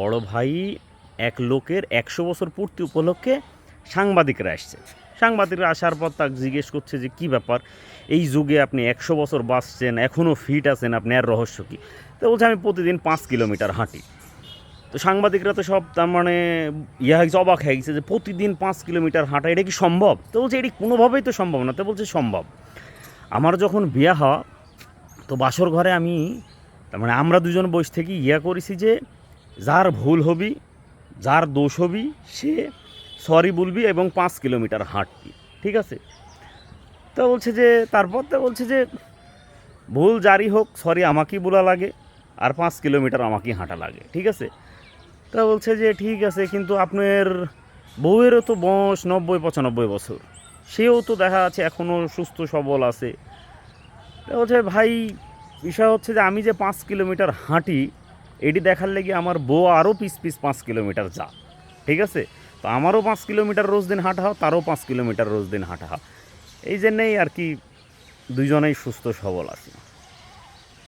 বড় ভাই এক লোকের একশো বছর পূর্তি উপলক্ষে সাংবাদিকরা আসছে। সাংবাদিকরা আসার পর তাকে জিজ্ঞেস করছে যে, কি ব্যাপার? এই যুগে আপনি একশো বছর বাঁচছেন এখনও ফিট আছেন, আপনি আর রহস্য কী? তো বলছে, আমি প্রতিদিন পাঁচ কিলোমিটার হাঁটি। তো সাংবাদিকরা তো সব তার মানে ইয়া হয়েছে অবাক হয়ে গেছে যে, প্রতিদিন পাঁচ কিলোমিটার হাঁটা, এটা কি সম্ভব? তো বলছে, এটি কোনোভাবেই তো সম্ভব না। তো বলছে, সম্ভব। আমার যখন বিয়া হওয়া, তো বাসর ঘরে আমি, তার মানে আমরা দুজন বসে থেকে ইয়া করেছি যে যার ভুল হবি, যার দোষ হবি, সে সরি বলবি এবং পাঁচ কিলোমিটার হাঁটবি, ঠিক আছে? তো বলছে যে, তারপর তো বলছে যে, ভুল জারি হোক, সরি আমাকেই বলা লাগে আর পাঁচ কিলোমিটার আমাকেই হাঁটা লাগে, ঠিক আছে? তা বলছে যে, ঠিক আছে, কিন্তু আপনার বউয়েরও তো বয়স নব্বই, পঁচানব্বই বছর, সেও তো দেখা যাচ্ছে এখনও সুস্থ, সবল আছে। তা বলছে, ভাই, বিষয় হচ্ছে যে, আমি যে পাঁচ কিলোমিটার হাঁটি এটি দেখার লেগে আমার বউ আরও পিস পিস পাঁচ কিলোমিটার যা, ঠিক আছে? তো আমারও পাঁচ কিলোমিটার রোজ দিন হাঁটা হাও তারও পাঁচ কিলোমিটার রোজ দিন হাঁটা হাও এই জন্যেই আর কি দুজনেই সুস্থ সবল আছে।